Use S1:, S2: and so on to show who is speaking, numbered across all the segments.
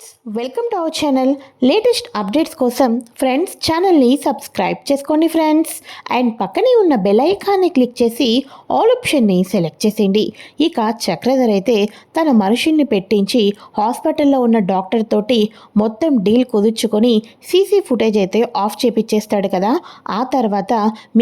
S1: Friends welcome to our channel. Latest updates కోసం friends ఛానల్ని subscribe చేసుకోండి ఫ్రెండ్స్. అండ్ పక్కనే ఉన్న బెల్ ఐకాన్ని క్లిక్ చేసి ఆల్ ఆప్షన్ని సెలెక్ట్ చేసేయండి. ఇక చక్రధర్ అయితే తన మనుషుల్ని పెట్టించి హాస్పిటల్లో ఉన్న డాక్టర్ తోటి మొత్తం డీల్ కుదుర్చుకొని సీసీ ఫుటేజ్ అయితే ఆఫ్ చేపించేస్తాడు కదా. ఆ తర్వాత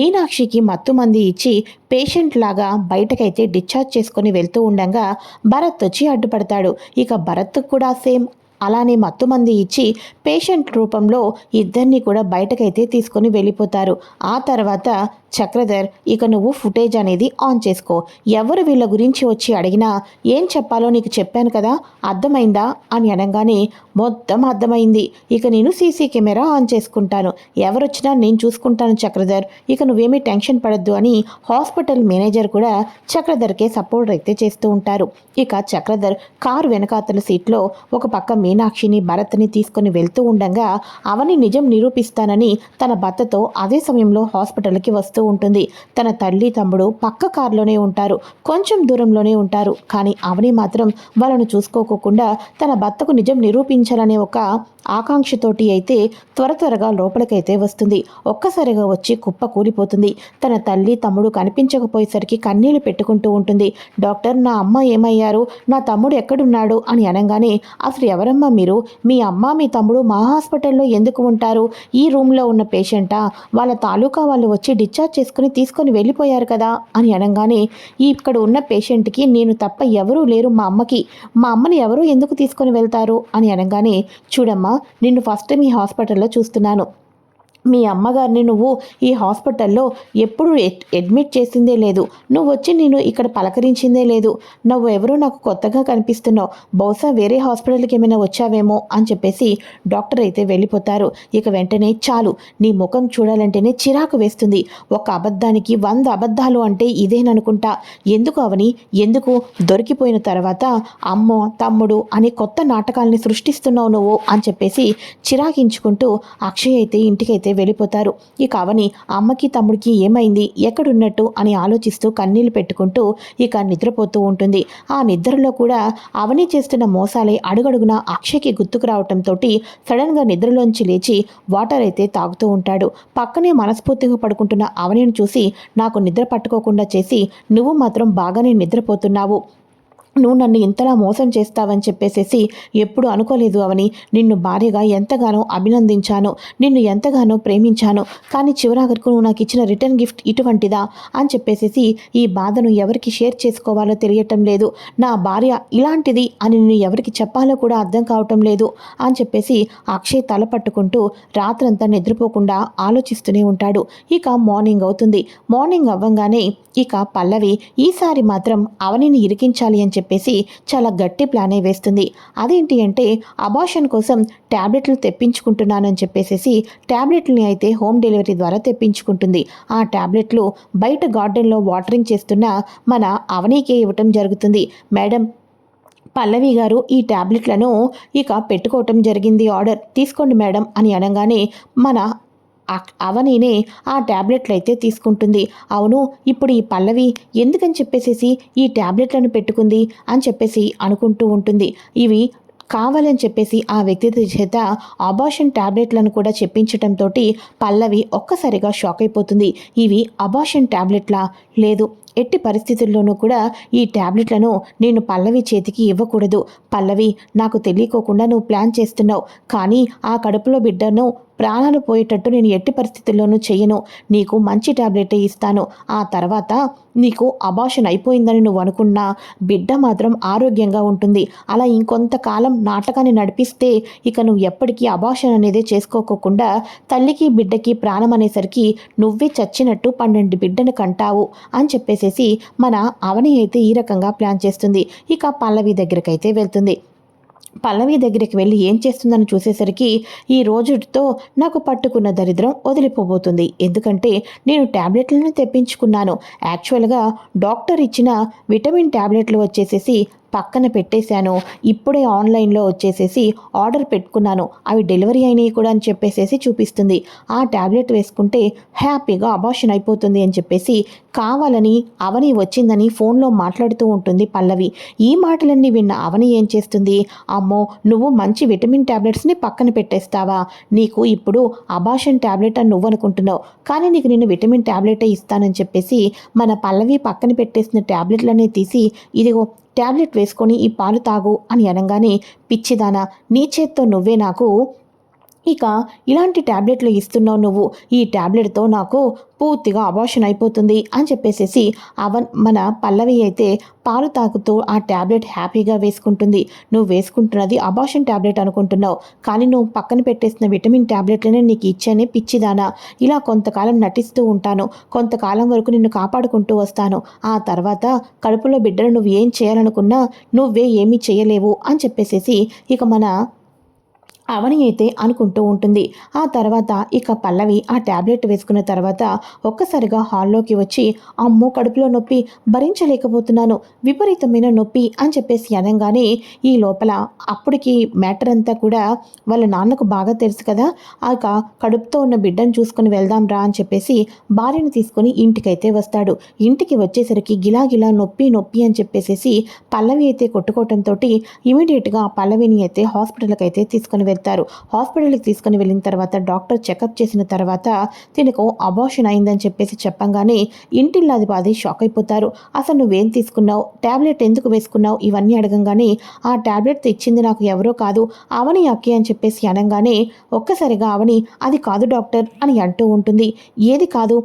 S1: మీనాక్షికి మత్తు మంది ఇచ్చి పేషెంట్ లాగా బయటకైతే డిశ్చార్జ్ చేసుకొని వెళ్తూ ఉండగా భరత్ వచ్చి అడ్డుపడతాడు. ఇక భరత్ కూడా సేమ్ అలానే మత్తుమంది ఇచ్చి పేషెంట్ రూపంలో ఇద్దరిని కూడా బయటకైతే తీసుకొని వెళ్ళిపోతారు. ఆ తర్వాత చక్రధర్ ఇక నువ్వు ఫుటేజ్ అనేది ఆన్ చేసుకో. ఎవరు వీళ్ళ గురించి వచ్చి అడిగినా ఏం చెప్పాలో నీకు చెప్పాను కదా అర్థమైందా అని అనగానే మొత్తం అర్థమైంది. ఇక నేను సీసీ కెమెరా ఆన్ చేసుకుంటాను. ఎవరొచ్చినా నేను చూసుకుంటాను చక్రధర్. ఇక నువ్వేమీ టెన్షన్ పడద్దు అని హాస్పిటల్ మేనేజర్ కూడా చక్రధర్కే సపోర్ట్ అయితే చేస్తూ ఉంటారు. ఇక చక్రధర్ కారు వెనకాతల సీట్లో ఒక పక్క మీనాక్షిని భరత్ని తీసుకొని వెళ్తూ ఉండగా అవని నిజం నిరూపిస్తానని తన భర్తతో అదే సమయంలో హాస్పిటల్కి వస్తూ ఉంటుంది. తన తల్లి తమ్ముడు పక్క కారులోనే ఉంటారు. కొంచెం దూరంలోనే ఉంటారు. కానీ అవని మాత్రం వాళ్ళను చూసుకోకుండా తన భర్తకు నిజం నిరూపించాలనే ఒక ఆకాంక్షతోటి అయితే త్వర త్వరగా లోపలికైతే వస్తుంది. ఒక్కసారిగా వచ్చి కుప్ప కూలిపోతుంది. తన తల్లి తమ్ముడు కనిపించకపోయేసరికి కన్నీళ్ళు పెట్టుకుంటూ ఉంటుంది. డాక్టర్ నా అమ్మ ఏమయ్యారు? నా తమ్ముడు ఎక్కడున్నాడు? అని అనగానే అసలు ఎవరమ్మా మీరు? మీ అమ్మ మీ తమ్ముడు మా హాస్పిటల్లో ఎందుకు ఉంటారు? ఈ రూమ్లో ఉన్న పేషెంటా? వాళ్ళ తాలూకా వాళ్ళు వచ్చి డిశ్చార్జ్ చేసుకుని తీసుకొని వెళ్ళిపోయారు కదా? అని అనగానే ఇక్కడ ఉన్న పేషెంట్కి నేను తప్ప ఎవరూ లేరు మా అమ్మకి. మా అమ్మని ఎవరు ఎందుకు తీసుకొని వెళ్తారు? అని అనగానే చూడమ్మా నిన్ను ఫస్ట్ మీ హాస్పిటల్లో చూస్తున్నాను. మీ అమ్మగారిని నువ్వు ఈ హాస్పిటల్లో ఎప్పుడు అడ్మిట్ చేసిందే లేదు. నువ్వు వచ్చి నేను ఇక్కడ పలకరించిందే లేదు. నువ్వు ఎవరో నాకు కొత్తగా కనిపిస్తున్నావు. బహుశా వేరే హాస్పిటల్కి ఏమైనా వచ్చావేమో అని చెప్పేసి డాక్టర్ అయితే వెళ్ళిపోతారు. ఇక వెంటనే చాలు. నీ ముఖం చూడాలంటేనే చిరాకు వేస్తుంది. ఒక అబద్ధానికి వంద అబద్ధాలు అంటే ఇదేననుకుంటా. ఎందుకు అవని? ఎందుకు? దొరికిపోయిన తర్వాత అమ్మో తమ్ముడు అనే కొత్త నాటకాల్ని సృష్టిస్తున్నావు నువ్వు అని చెప్పేసి చిరాకించుకుంటూ అక్షయ్ అయితే ఇంటికైతే వెళ్ళిపోతారు. ఇక అవని అమ్మకి తమ్ముడికి ఏమైంది? ఎక్కడున్నట్టు? అని ఆలోచిస్తూ కన్నీళ్ళు పెట్టుకుంటూ ఇక నిద్రపోతూ ఉంటుంది. ఆ నిద్రలో కూడా అవని చేస్తున్న మోసాలే అడుగడుగున అక్షయ్కి గుర్తుకు రావటంతో సడన్గా నిద్రలోంచి లేచి వాటర్ అయితే తాగుతూ ఉంటాడు. పక్కనే మనస్ఫూర్తిగా పడుకుంటున్న అవనిని చూసి నాకు నిద్ర పట్టుకోకుండా చేసి నువ్వు మాత్రం బాగానే నిద్రపోతున్నావు. నువ్వు నన్ను ఇంతలా మోసం చేస్తావని చెప్పేసేసి ఎప్పుడు అనుకోలేదు అవని. నిన్ను భార్యగా ఎంతగానో అభినందించాను. నిన్ను ఎంతగానో ప్రేమించాను. కానీ చివరాగరకు నువ్వు నాకు ఇచ్చిన రిటర్న్ గిఫ్ట్ ఇటువంటిదా అని చెప్పేసేసి ఈ బాధను ఎవరికి షేర్ చేసుకోవాలో తెలియటం లేదు. నా భార్య ఇలాంటిది అని నేను ఎవరికి చెప్పాలో కూడా అర్థం కావటం లేదు అని చెప్పేసి అక్షయ్ తల పట్టుకుంటూ రాత్రంతా నిద్రపోకుండా ఆలోచిస్తూనే ఉంటాడు. ఇక మార్నింగ్ అవుతుంది. మార్నింగ్ అవ్వంగానే ఇక పల్లవి ఈసారి మాత్రం అవనిని ఇరికించాలి అని చెప్పి చెప్పేసి చాలా గట్టి ప్లానే వేస్తుంది. అదేంటి అంటే అబాషన్ కోసం ట్యాబ్లెట్లు తెప్పించుకుంటున్నానని చెప్పేసి ట్యాబ్లెట్ని అయితే హోమ్ డెలివరీ ద్వారా తెప్పించుకుంటుంది. ఆ ట్యాబ్లెట్లు బయట గార్డెన్లో వాటరింగ్ చేస్తున్న మన అవనీకే ఇవ్వటం జరుగుతుంది. మేడం పల్లవి గారు ఈ ట్యాబ్లెట్లను ఇక పెట్టుకోవటం జరిగింది ఆర్డర్. తీసుకోండి మేడం అని అనగానే మన అవనీనే ఆ ట్యాబ్లెట్లు అయితే తీసుకుంటుంది. అవును ఇప్పుడు ఈ పల్లవి ఎందుకని చెప్పేసేసి ఈ ట్యాబ్లెట్లను పెట్టుకుంది అని చెప్పేసి అనుకుంటూ ఉంటుంది. ఇవి కావాలని చెప్పేసి ఆ వ్యక్తి చేత అబాషన్ ట్యాబ్లెట్లను కూడా చెప్పించటంతో పల్లవి ఒక్కసారిగా షాక్ అయిపోతుంది. ఇవి అబాషన్ ట్యాబ్లెట్లా లేదు ఎట్టి పరిస్థితుల్లోనూ కూడా ఈ ట్యాబ్లెట్లను నేను పల్లవి చేతికి ఇవ్వకూడదు. పల్లవి నాకు తెలియకోకుండా నువ్వు ప్లాన్ చేస్తున్నావు. కానీ ఆ కడుపులో బిడ్డను ప్రాణాలు పోయేటట్టు నేను ఎట్టి పరిస్థితుల్లోనూ చెయ్యను. నీకు మంచి ట్యాబ్లెటే ఇస్తాను. ఆ తర్వాత నీకు అబాషన్ అయిపోయిందని నువ్వు అనుకున్నా బిడ్డ మాత్రం ఆరోగ్యంగా ఉంటుంది. అలా ఇంకొంతకాలం నాటకాన్ని నడిపిస్తే ఇక నువ్వు ఎప్పటికీ అబాషన్ అనేది చేసుకోకోకుండా తల్లికి బిడ్డకి ప్రాణం అనేసరికి నువ్వే చచ్చినట్టు పన్నెండు బిడ్డను కంటావు అని చెప్పేసి చెప్పేసేసి మన అవని అయితే ఈ రకంగా ప్లాన్ చేస్తుంది. ఇక పల్లవి దగ్గరకైతే వెళ్తుంది. పల్లవి దగ్గరికి వెళ్ళి ఏం చేస్తుందని చూసేసరికి ఈ రోజుతో నాకు పట్టుకున్న దరిద్రం వదిలిపోబోతుంది. ఎందుకంటే నేను ట్యాబ్లెట్లను తెప్పించుకున్నాను. యాక్చువల్గా డాక్టర్ ఇచ్చిన విటమిన్ ట్యాబ్లెట్లు వచ్చేసేసి పక్కన పెట్టేశాను. ఇప్పుడే ఆన్లైన్లో వచ్చేసేసి ఆర్డర్ పెట్టుకున్నాను. అవి డెలివరీ అయినాయి కూడా అని చెప్పేసేసి చూపిస్తుంది. ఆ ట్యాబ్లెట్ వేసుకుంటే హ్యాపీగా అబార్షన్ అయిపోతుంది అని చెప్పేసి కావాలని అవని వచ్చిందని ఫోన్లో మాట్లాడుతూ ఉంటుంది పల్లవి. ఈ మాటలన్నీ విన్న అవని ఏం చేస్తుంది? అమ్మో నువ్వు మంచి విటమిన్ ట్యాబ్లెట్స్ని పక్కన పెట్టేస్తావా? నీకు ఇప్పుడు అబార్షన్ ట్యాబ్లెట్ అని నువ్వు అనుకుంటున్నావు కానీ నీకు నేను విటమిన్ ట్యాబ్లెటే ఇస్తానని చెప్పేసి మన పల్లవి పక్కన పెట్టేసిన ట్యాబ్లెట్లనే తీసి ఇదిగో ట్యాబ్లెట్ వేసుకొని ఈ పాలు తాగు అని అనగానే పిచ్చిదానా నీ చేత్తో నువ్వే నాకు ఇక ఇలాంటి ట్యాబ్లెట్లు ఇస్తున్నావు నువ్వు. ఈ ట్యాబ్లెట్తో నాకు పూర్తిగా అబార్షన్ అయిపోతుంది అని చెప్పేసేసి అవన్ మన పల్లవి అయితే పాలు తాగుతూ ఆ ట్యాబ్లెట్ హ్యాపీగా వేసుకుంటుంది. నువ్వు వేసుకుంటున్నది అబార్షన్ ట్యాబ్లెట్ అనుకుంటున్నావు. కానీ నువ్వు పక్కన పెట్టేసిన విటమిన్ ట్యాబ్లెట్లనే నీకు ఇచ్చానే పిచ్చిదానా. ఇలా కొంతకాలం నటిస్తూ ఉంటాను. కొంతకాలం వరకు నిన్ను కాపాడుకుంటూ వస్తాను. ఆ తర్వాత కడుపులో బిడ్డలు నువ్వు ఏం చేయాలనుకున్నా నువ్వే ఏమీ చేయలేవు అని చెప్పేసేసి ఇక మన అవని అయితే అనుకుంటూ ఉంటుంది. ఆ తర్వాత ఇక పల్లవి ఆ ట్యాబ్లెట్ వేసుకున్న తర్వాత ఒక్కసారిగా హాల్లోకి వచ్చి అమ్మో కడుపులో నొప్పి భరించలేకపోతున్నాను విపరీతమైన నొప్పి అని చెప్పేసి అనగానే ఈ లోపల అప్పటికి మ్యాటర్ అంతా కూడా వాళ్ళ నాన్నకు బాగా తెలుసు కదా ఆ కడుపుతో ఉన్న బిడ్డను చూసుకొని వెళ్దాం రా అని చెప్పేసి భార్యను తీసుకొని ఇంటికైతే వస్తాడు. ఇంటికి వచ్చేసరికి గిలాగిలా నొప్పి నొప్పి అని చెప్పేసి పల్లవి అయితే కొట్టుకోవటంతో ఇమీడియట్గా పల్లవిని అయితే హాస్పిటల్కి అయితే తీసుకొని వెళ్తారు హాస్పిటల్కి తీసుకుని వెళ్ళిన తర్వాత డాక్టర్ చెకప్ చేసిన తర్వాత తినకు అబార్షన్ అయిందని చెప్పేసి చెప్పంగానే ఇంటిల్లాది బాధి షాక్ అయిపోతారు. అసలు నువ్వేం తీసుకున్నావు? ట్యాబ్లెట్ ఎందుకు వేసుకున్నావు? ఇవన్నీ అడగంగానే ఆ ట్యాబ్లెట్ తెచ్చింది నాకు ఎవరో కాదు అవని అక్కి అని చెప్పేసి అనగానే ఒక్కసారిగా అవని అది కాదు డాక్టర్ అని అంటూ ఉంటుంది. ఏది కాదు?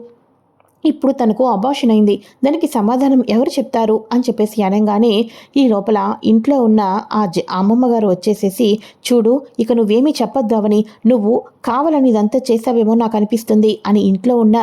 S1: ఇప్పుడు తనకు అబార్షన్ అయింది. దానికి సమాధానం ఎవరు చెప్తారు? అని చెప్పేసి అనగానే ఈ లోపల ఇంట్లో ఉన్న ఆ అమ్మమ్మ గారు వచ్చేసేసి చూడు ఇక నువ్వేమీ చెప్పొద్దావని నువ్వు కావాలని ఇదంతా చేసావేమో నాకు అనిపిస్తుంది అని ఇంట్లో ఉన్న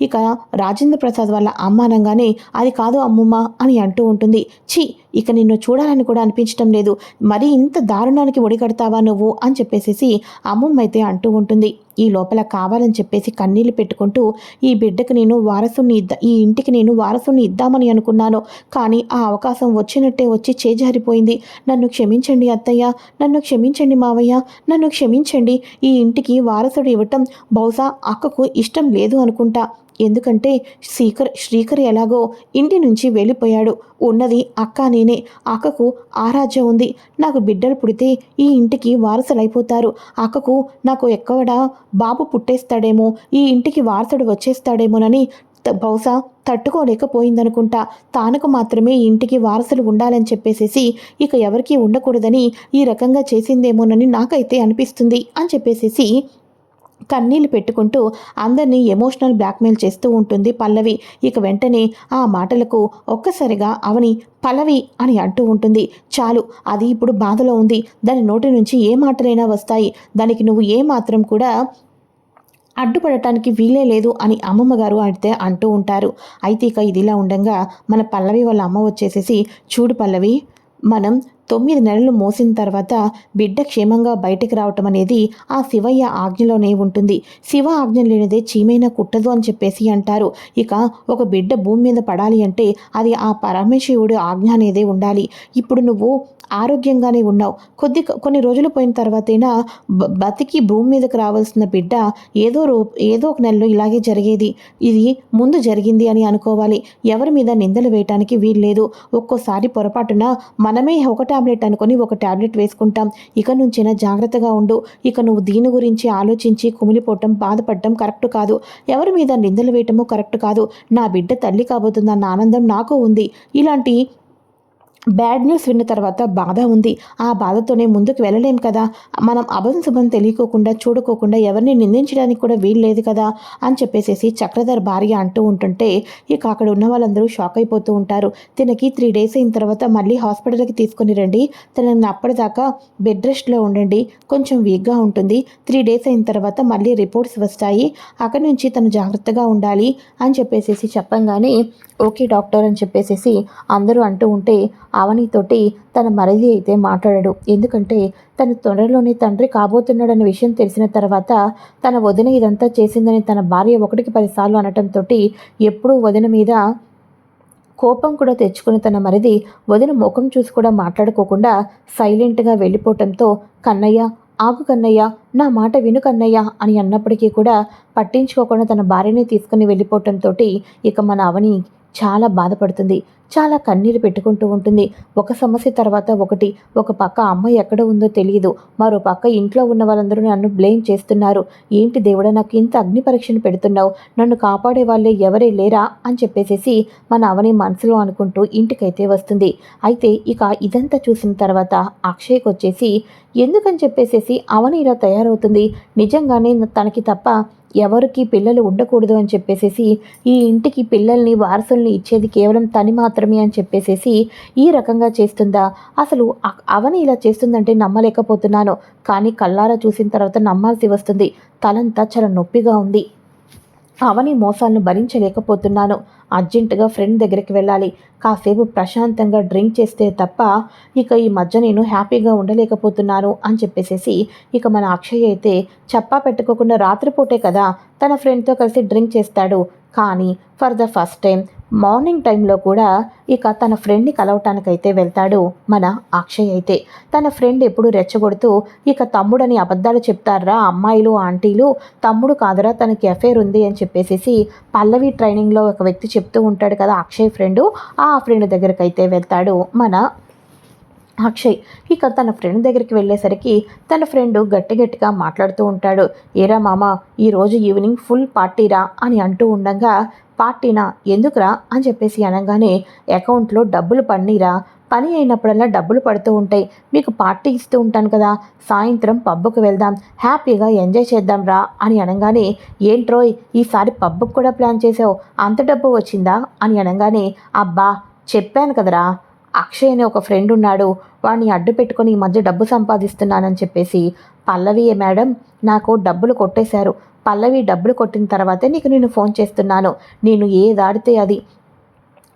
S1: ఇక రాజేంద్ర ప్రసాద్ వాళ్ళ అమ్మ అనగానే అది కాదు అమ్మమ్మ అని అంటూ ఉంటుంది. ఛీ ఇక నిన్ను చూడాలని కూడా అనిపించడం లేదు. మరి ఇంత దారుణానికి ఒడిగడతావా నువ్వు? అని చెప్పేసేసి అమ్మమ్మ అయితే అంటూ ఉంటుంది. ఈ లోపల కావాలని చెప్పేసి కన్నీళ్ళు పెట్టుకుంటూ ఈ బిడ్డకు నేను వారసుని ఇద్దా ఈ ఇంటికి నేను వారసుని ఇద్దామని అనుకున్నాను. కానీ ఆ అవకాశం వచ్చినట్టే వచ్చి చేజారిపోయింది. నన్ను క్షమించండి అత్తయ్య. నన్ను క్షమించండి మావయ్య. నన్ను క్షమించండి. ఈ ఇంటికి వారసుడు ఇవ్వటం బహుశా అక్కకు ఇష్టం లేదు అనుకుంటా. ఎందుకంటే శ్రీకర్ శ్రీకర్ ఎలాగో ఇంటి నుంచి వెళ్ళిపోయాడు. ఉన్నది అక్క నేనే. అక్కకు ఆరాధ్య ఉంది. నాకు బిడ్డలు పుడితే ఈ ఇంటికి వారసులైపోతారు. అక్కకు నాకు ఎక్కడ బాబు పుట్టేస్తాడేమో ఈ ఇంటికి వారసుడు వచ్చేస్తాడేమోనని బహుశా తట్టుకోలేకపోయిందనుకుంటా. తానకు మాత్రమే ఇంటికి వారసులు ఉండాలని చెప్పేసేసి ఇక ఎవరికీ ఉండకూడదని ఈ రకంగా చేసిందేమోనని నాకైతే అనిపిస్తుంది అని చెప్పేసేసి కన్నీళ్ళు పెట్టుకుంటూ అందరినీ ఎమోషనల్ బ్లాక్మెయిల్ చేస్తూ ఉంటుంది పల్లవి. ఇక వెంటనే ఆ మాటలకు ఒక్కసారిగా అవని పల్లవి అని అంటూ ఉంటుంది. చాలు అది ఇప్పుడు బాధలో ఉంది. దాని నోటి నుంచి ఏ మాటలైనా వస్తాయి. దానికి నువ్వు ఏ మాత్రం కూడా అడ్డుపడటానికి వీలే లేదు అని అమ్మమ్మ గారు అయితే అంటూ ఉంటారు. అయితే ఇక ఇదిలా ఉండగా మన పల్లవి వాళ్ళ అమ్మ వచ్చేసేసి చూడు పల్లవి మనం తొమ్మిది నెలలు మోసిన తర్వాత బిడ్డ క్షేమంగా బయటకు రావటం అనేది ఆ శివయ్య ఆజ్ఞలోనే ఉంటుంది. శివ ఆజ్ఞ లేనిదే చీమైనా కుట్టదు అని చెప్పేసి అంటారు. ఇక ఒక బిడ్డ భూమి మీద పడాలి అంటే అది ఆ పరమేశ్వరుడు ఆజ్ఞ అనేదే ఉండాలి. ఇప్పుడు నువ్వు ఆరోగ్యంగానే ఉన్నావు. కొద్ది కొన్ని రోజులు పోయిన తర్వాతైనా బతికి భూమి మీదకి రావాల్సిన బిడ్డ ఏదో రూ ఏదో ఒక నెలలో ఇలాగే జరిగేది. ఇది ముందు జరిగింది అని అనుకోవాలి. ఎవరి మీద నిందలు వేయటానికి వీల్లేదు. ఒక్కోసారి పొరపాటున మనమే ఒకట టాబ్లెట్ అనుకొని ఒక టాబ్లెట్ వేసుకుంటాం. ఇక నుంచైనా జాగ్రత్తగా ఉండు. ఇక నువ్వు దీని గురించి ఆలోచించి కుమిలిపోవటం బాధపడటం కరెక్ట్ కాదు. ఎవరి మీద నిందలు వేయటము కరెక్ట్ కాదు. నా బిడ్డ తల్లి కాబోతుందన్న ఆనందం నాకు ఉంది. ఇలాంటి బ్యాడ్ న్యూస్ విన్న తర్వాత బాధ ఉంది. ఆ బాధతోనే ముందుకు వెళ్ళలేం కదా. మనం అభం శుభం తెలియకోకుండా చూడుకోకుండా ఎవరిని నిందించడానికి కూడా వీలు లేదు కదా అని చెప్పేసేసి చక్రధర్ భార్య అంటూ ఉంటుంటే ఇక అక్కడ ఉన్న వాళ్ళందరూ షాక్ అయిపోతూ ఉంటారు. తినకి త్రీ డేస్ అయిన తర్వాత మళ్ళీ హాస్పిటల్కి తీసుకుని రండి. తనని అప్పటిదాకా బెడ్ రెస్ట్లో ఉండండి. కొంచెం వీక్గా ఉంటుంది. త్రీ డేస్ అయిన తర్వాత మళ్ళీ రిపోర్ట్స్ వస్తాయి. అక్కడి నుంచి తను జాగ్రత్తగా ఉండాలి అని చెప్పేసేసి చెప్పంగానే ఓకే డాక్టర్ అని చెప్పేసేసి అందరూ అంటూ ఉంటే అవనితోటి తన మరిది అయితే మాట్లాడాడు. ఎందుకంటే తన త్వరలోనే తండ్రి కాబోతున్నాడన్న విషయం తెలిసిన తర్వాత తన వదిన ఇదంతా చేసిందని తన భార్య ఒకటికి పదిసార్లు అనటంతో ఎప్పుడూ వదిన మీద కోపం కూడా తెచ్చుకుని తన మరిది వదిన ముఖం చూసి కూడా మాట్లాడుకోకుండా సైలెంట్గా వెళ్ళిపోవటంతో కన్నయ్య ఆగు కన్నయ్య నా మాట విను కన్నయ్య అని అన్నప్పటికీ కూడా పట్టించుకోకుండా తన భార్యని తీసుకుని వెళ్ళిపోవటంతో ఇక మన అవని చాలా బాధపడుతుంది. చాలా కన్నీరు పెట్టుకుంటూ ఉంటుంది. ఒక సమస్య తర్వాత ఒకటి. ఒక పక్క అమ్మాయి ఎక్కడ ఉందో తెలియదు. మరో పక్క ఇంట్లో ఉన్న వాళ్ళందరూ నన్ను బ్లేమ్ చేస్తున్నారు. ఏంటి దేవుడా నాకు ఇంత అగ్ని పరీక్షను పెడుతున్నావు. నన్ను కాపాడే వాళ్ళే ఎవరే లేరా? అని చెప్పేసేసి మన అవని మనసులో అనుకుంటూ ఇంటికైతే వస్తుంది. అయితే ఇక ఇదంతా చూసిన తర్వాత అక్షయ్కి వచ్చేసి ఎందుకని చెప్పేసేసి అవని ఇలా తయారవుతుంది? నిజంగానే తనకి తప్ప ఎవరికి పిల్లలు ఉండకూడదు అని చెప్పేసేసి ఈ ఇంటికి పిల్లల్ని వారసుల్ని ఇచ్చేది కేవలం తని మాత్రమే అని చెప్పేసేసి ఈ రకంగా చేస్తుందా? అసలు అవని ఇలా చేస్తుందంటే నమ్మలేకపోతున్నాను. కానీ కళ్ళారా చూసిన తర్వాత నమ్మాల్సి వస్తుంది. తలంతా చాలా నొప్పిగా ఉంది. అవని మోసాలను భరించలేకపోతున్నాను. అర్జెంటుగా ఫ్రెండ్ దగ్గరికి వెళ్ళాలి. కాసేపు ప్రశాంతంగా డ్రింక్ చేస్తే తప్ప ఇక ఈ మధ్య నేను హ్యాపీగా ఉండలేకపోతున్నాను అని చెప్పేసేసి ఇక మన అక్షయ్ అయితే చెప్పా పెట్టుకోకుండా రాత్రిపూటే కదా తన ఫ్రెండ్తో కలిసి డ్రింక్ చేస్తాడు. కానీ for the first time morning టైంలో కూడా ఇక తన ఫ్రెండ్ని కలవటానికైతే వెళ్తాడు మన అక్షయ్ అయితే. తన ఫ్రెండ్ ఎప్పుడు రెచ్చగొడుతూ ఇక తమ్ముడని అబద్ధాలు చెప్తారా అమ్మాయిలు ఆంటీలు? తమ్ముడు కాదురా తనకి అఫేర్ ఉంది అని చెప్పేసేసి పల్లవి ట్రైనింగ్లో ఒక వ్యక్తి చెప్తూ ఉంటాడు కదా అక్షయ్ ఫ్రెండు. ఆ ఫ్రెండ్ దగ్గరకైతే వెళ్తాడు మన అక్షయ్. ఇక తన ఫ్రెండ్ దగ్గరికి వెళ్ళేసరికి తన ఫ్రెండ్ గట్టి గట్టిగా మాట్లాడుతూ ఉంటాడు. ఏరా మామ ఈరోజు ఈవినింగ్ ఫుల్ పార్టీరా అని అంటూ ఉండగా పార్టీనా? ఎందుకురా? అని చెప్పేసి అనగానే అకౌంట్లో డబ్బులు పన్నీరా. పని అయినప్పుడల్లా డబ్బులు పడుతూ ఉంటాయి. మీకు పార్టీ ఇస్తూ ఉంటాను కదా. సాయంత్రం పబ్బుకు వెళ్దాం. హ్యాపీగా ఎంజాయ్ చేద్దాం రా అని అనగానే ఏంట్రోయ్ ఈసారి పబ్బుకు కూడా ప్లాన్ చేసావు అంత డబ్బు వచ్చిందా? అని అనగానే అబ్బా చెప్పాను కదరా. అక్షయ్ అనే ఒక ఫ్రెండ్ ఉన్నాడు. వాడిని అడ్డు పెట్టుకొని ఈ మధ్య డబ్బు సంపాదిస్తున్నానని చెప్పేసి పల్లవి మేడం నాకు డబ్బులు కొట్టేశారు. పల్లవి డబ్బులు కొట్టిన తర్వాతే నీకు నేను ఫోన్ చేస్తున్నాను. నేను ఏ దాడితే అది.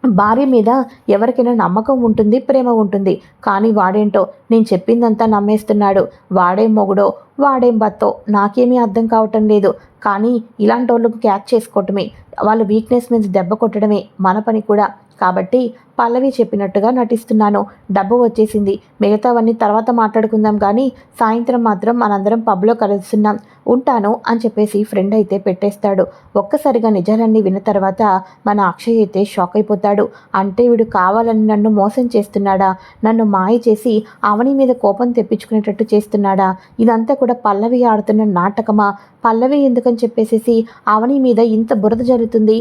S1: భార్య మీద ఎవరికైనా నమ్మకం ఉంటుంది ప్రేమ ఉంటుంది. కానీ వాడేంటో? నేను చెప్పిందంతా నమ్మేస్తున్నాడు. వాడేం మొగుడో వాడేం బత్తో? నాకేమీ అర్థం కావటం లేదు. కానీ ఇలాంటి వాళ్ళకు క్యాచ్ చేసుకోవటమే. వాళ్ళ వీక్నెస్ మీద దెబ్బ కొట్టడమే. మన పని కూడా. కాబట్టి పల్లవి చెప్పినట్టుగా నటిస్తున్నాను. డబ్బు వచ్చేసింది. మిగతావన్నీ తర్వాత మాట్లాడుకుందాం కానీ సాయంత్రం మాత్రం మనందరం పబ్లో కలుస్తున్నాం. ఉంటాను అని చెప్పేసి ఫ్రెండ్ అయితే పెట్టేస్తాడు. ఒక్కసారిగా నిజాలన్నీ విన్న తర్వాత మన అక్షయ్ అయితే షాక్ అయిపోతాడు. అంటే వీడు కావాలని నన్ను మోసం చేస్తున్నాడా? నన్ను మాయ చేసి అవని మీద కోపం తెప్పించుకునేటట్టు చేస్తున్నాడా? ఇదంతా కూడా పల్లవి ఆడుతున్న నాటకమా? పల్లవి ఎందుకని చెప్పేసేసి అవని మీద ఇంత బురద జరుగుతుంది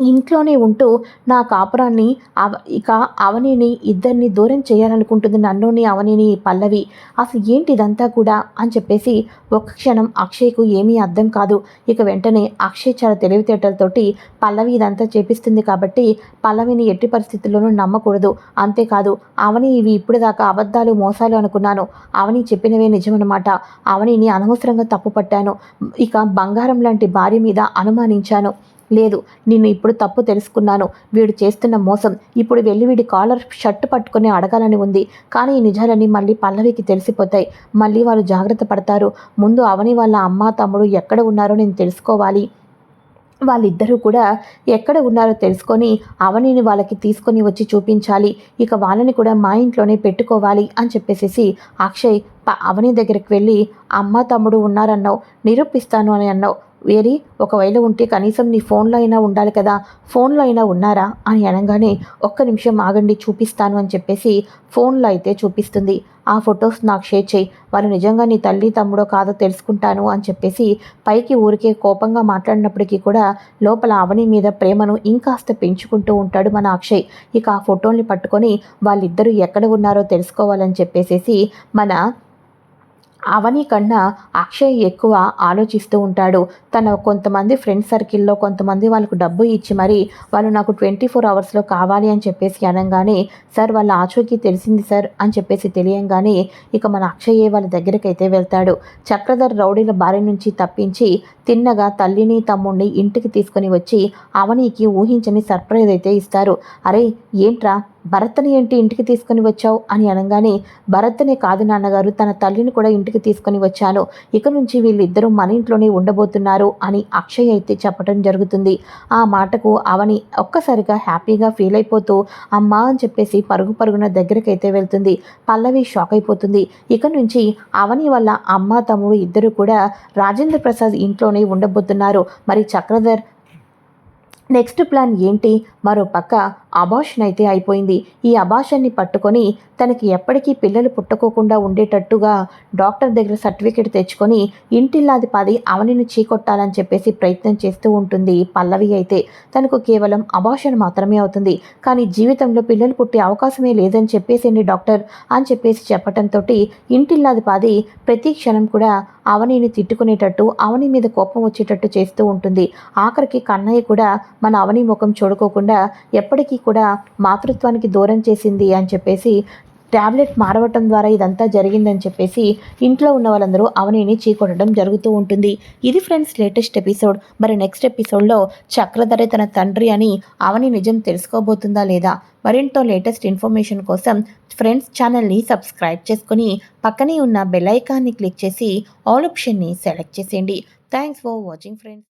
S1: ఇంట్లోనే ఉంటూ నా కాపురాన్ని అవ ఇక అవనిని ఇద్దరిని దూరం చేయాలనుకుంటుంది నన్నుని అవనిని పల్లవి. అసలు ఏంటి ఇదంతా కూడా అని చెప్పేసి ఒక్క క్షణం అక్షయ్కు ఏమీ అర్థం కాదు. ఇక వెంటనే అక్షయ్ చాలా తెలివితేటలతోటి పల్లవి ఇదంతా చేపిస్తుంది కాబట్టి పల్లవిని ఎట్టి పరిస్థితుల్లోనూ నమ్మకూడదు. అంతేకాదు అవని ఇవి ఇప్పుడు దాకా అబద్ధాలు మోసాలు అనుకున్నాను. అవని చెప్పినవే నిజమన్నమాట. అవనిని అనవసరంగా తప్పు పట్టాను ఇక బంగారం లాంటి భార్య మీద అనుమానించాను. లేదు నిన్ను ఇప్పుడు తప్పు తెలుసుకున్నాను. వీడు చేస్తున్న మోసం. ఇప్పుడు వెళ్ళి వీడి కాలర్ షర్ట్ పట్టుకొని అడగాలని ఉంది. కానీ ఈ నిజాలన్నీ మళ్ళీ పల్లవికి తెలిసిపోతాయి. మళ్ళీ వాళ్ళు జాగ్రత్త పడతారు. ముందు అవని వాళ్ళ అమ్మ తమ్ముడు ఎక్కడ ఉన్నారో నేను తెలుసుకోవాలి. వాళ్ళిద్దరూ కూడా ఎక్కడ ఉన్నారో తెలుసుకొని అవనిని వాళ్ళకి తీసుకొని వచ్చి చూపించాలి. ఇక వాళ్ళని కూడా మా ఇంట్లోనే పెట్టుకోవాలి అని చెప్పేసేసి అక్షయ్ అవని దగ్గరికి వెళ్ళి అమ్మ తమ్ముడు ఉన్నారన్నావు. నిరూపిస్తాను అని అన్నావు. వేరి ఒకవేళ ఉంటే కనీసం నీ ఫోన్లో అయినా ఉండాలి కదా. ఫోన్లో అయినా ఉన్నారా? అని అనగానే ఒక్క నిమిషం ఆగండి చూపిస్తాను అని చెప్పేసి ఫోన్లో అయితే చూపిస్తుంది. ఆ ఫొటోస్ నాకు షేర్ చేయి. వాళ్ళు నిజంగా నీ తల్లి తమ్ముడో కాదో తెలుసుకుంటాను అని చెప్పేసి పైకి ఊరికే కోపంగా మాట్లాడినప్పటికీ కూడా లోపల అవని మీద ప్రేమను ఇంకాస్త పెంచుకుంటూ ఉంటాడు మన అక్షయ్. ఇక ఆ ఫోటోల్ని పట్టుకొని వాళ్ళిద్దరూ ఎక్కడ ఉన్నారో తెలుసుకోవాలని చెప్పేసేసి మన అవని కన్నా అక్షయ్ ఎక్కువ ఆలోచిస్తూ ఉంటాడు. తన కొంతమంది ఫ్రెండ్ సర్కిల్లో కొంతమంది వాళ్ళకు డబ్బు ఇచ్చి మరీ వాళ్ళు నాకు ట్వంటీ ఫోర్ అవర్స్లో కావాలి అని చెప్పేసి అనగానే సార్ వాళ్ళ ఆచూకీ తెలిసింది సార్ అని చెప్పేసి తెలియంగానే ఇక మన అక్షయ్యే వాళ్ళ దగ్గరికి అయితే వెళ్తాడు. చక్రధర్ రౌడీల బారి నుంచి తప్పించి తిన్నగా తల్లిని తమ్ముడిని ఇంటికి తీసుకొని వచ్చి అవనికి ఊహించని సర్ప్రైజ్ అయితే ఇస్తారు. అరే ఏంట్రా? భరత్ని ఏంటి ఇంటికి తీసుకొని వచ్చావు అని అనగానే భరత్నే కాదు నాన్నగారు తన తల్లిని కూడా ఇంటికి తీసుకొని వచ్చాను. ఇక నుంచి వీళ్ళిద్దరూ మన ఇంట్లోనే ఉండబోతున్నారు అని అక్షయ్ అయితే చెప్పడం జరుగుతుంది. ఆ మాటకు అవని ఒక్కసారిగా హ్యాపీగా ఫీల్ అయిపోతూ అమ్మా అని చెప్పేసి పరుగు పరుగున దగ్గరకైతే వెళ్తుంది. పల్లవి షాక్ అయిపోతుంది. ఇక నుంచి అవని వల్ల అమ్మ తమ్ముడు ఇద్దరు కూడా రాజేంద్ర ప్రసాద్ ఇంట్లోనే ఉండబోతున్నారు. మరి చక్రధర్ నెక్స్ట్ ప్లాన్ ఏంటి? మరో పక్క అబాషన్ అయితే అయిపోయింది. ఈ అబాషన్ని పట్టుకొని తనకి ఎప్పటికీ పిల్లలు పుట్టుకోకుండా ఉండేటట్టుగా డాక్టర్ దగ్గర సర్టిఫికేట్ తెచ్చుకొని ఇంటిల్లాది పది అవనిని చీకొట్టాలని చెప్పేసి ప్రయత్నం చేస్తూ ఉంటుంది పల్లవి అయితే. తనకు కేవలం అబాషన్ మాత్రమే అవుతుంది. కానీ జీవితంలో పిల్లలు పుట్టే అవకాశమే లేదని చెప్పేసింది డాక్టర్ అని చెప్పేసి చెప్పడంతో ఇంటిల్లాది పది ప్రతి క్షణం కూడా అవనిని తిట్టుకునేటట్టు అవని మీద కోపం వచ్చేటట్టు చేస్తూ ఉంటుంది. ఆఖరికి కన్నయ్య కూడా మన అవని ముఖం చూడుకోకుండా ఎప్పటికీ కూడా మాతృత్వానికి దూరం చేసింది అని చెప్పేసి ట్యాబ్లెట్ మారవటం ద్వారా ఇదంతా జరిగిందని చెప్పేసి ఇంట్లో ఉన్న వాళ్ళందరూ అవనిని చీకొట్టడం జరుగుతూ ఉంటుంది. ఇది ఫ్రెండ్స్ లేటెస్ట్ ఎపిసోడ్. మరి నెక్స్ట్ ఎపిసోడ్లో చక్రధరే తన తండ్రి అని అవని నిజం తెలుసుకోబోతుందా లేదా? మరింతో లేటెస్ట్ ఇన్ఫర్మేషన్ కోసం ఫ్రెండ్స్ ఛానల్ని సబ్స్క్రైబ్ చేసుకొని పక్కనే ఉన్న బెల్ ఐకాన్ని క్లిక్ చేసి ఆల్ ఆప్షన్ని సెలెక్ట్ చేసేయండి. Thanks for watching friends.